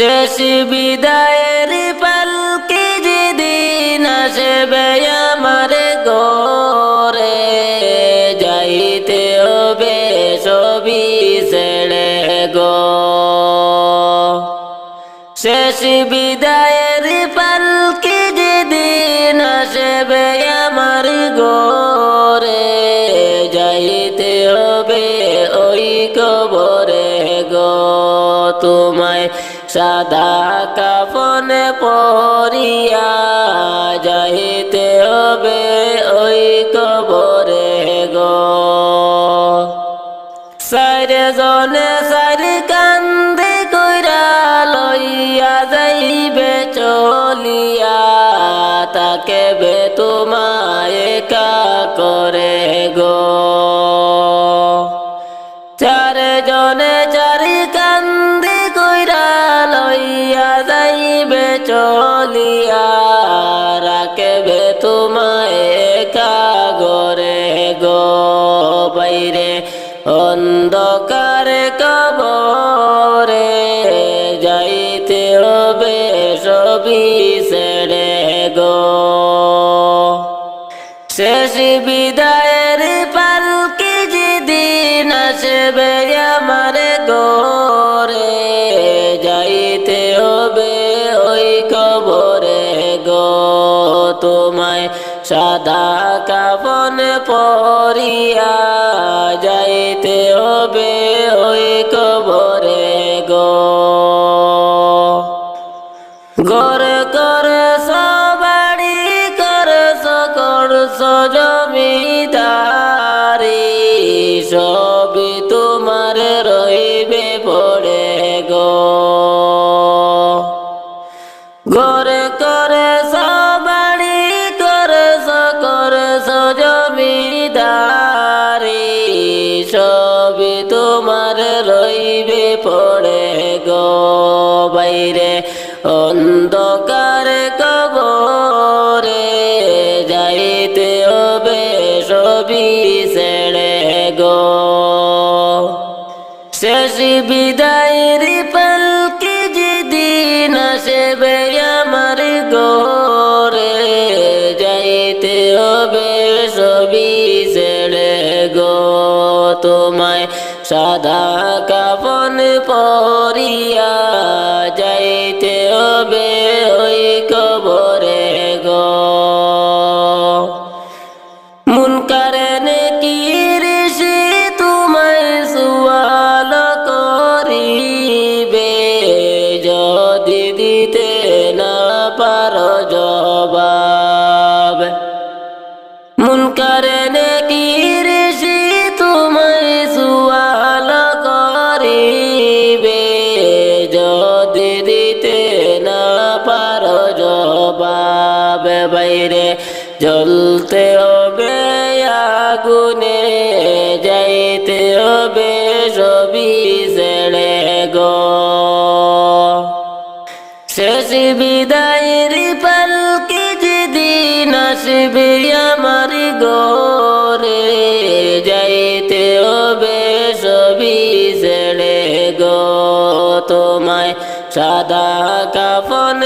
শেষ বিদায়ের পালকে যেদিন আসবে আমার গরে যাইতে হবে ছবি ছেড়ে গো। শেষ বিদায়ের পালকে তোমায় সাদা কাফনে পরিয়া যাইতে হবে ওই কবরে গো। সাইরে জনে সাইরে কান্দে কইরা লইয়া যাইবে, চলিয়া তাকে অন্ধকার কবরে যাইতে হবে সবই ছেড়ে গো। শেষ বিদায়ের সাদা কাপন পরিয়া যাইতে হবে ওই কবরে পড়ে গো বাইরে, অন্ধকার কবরে যাইতে হবে সবই ছেড়ে গো। শেষ বিদায়ের পালকে যেদিন আসবে আমার গোরে যাইতে হবে সবই ছেড়ে গো। তোমায় সাদা কাপন পরিয়া যাইতে হবে ওই কবরে গো। মন কারণে কি ঋষি তোমায় সুয়াল করিবে, যদি দিতে না পারো জবাব। মন কি বাইরে জ্বলতে হবে, আগুনে যাইতে হবে সবই ছেড়ে গো। শেষ বিদায়ের পালকে যেদিন আসবে আমার গোরে যাইতে হবে সবই ছেড়ে গো। তোমায় সাদা কাফন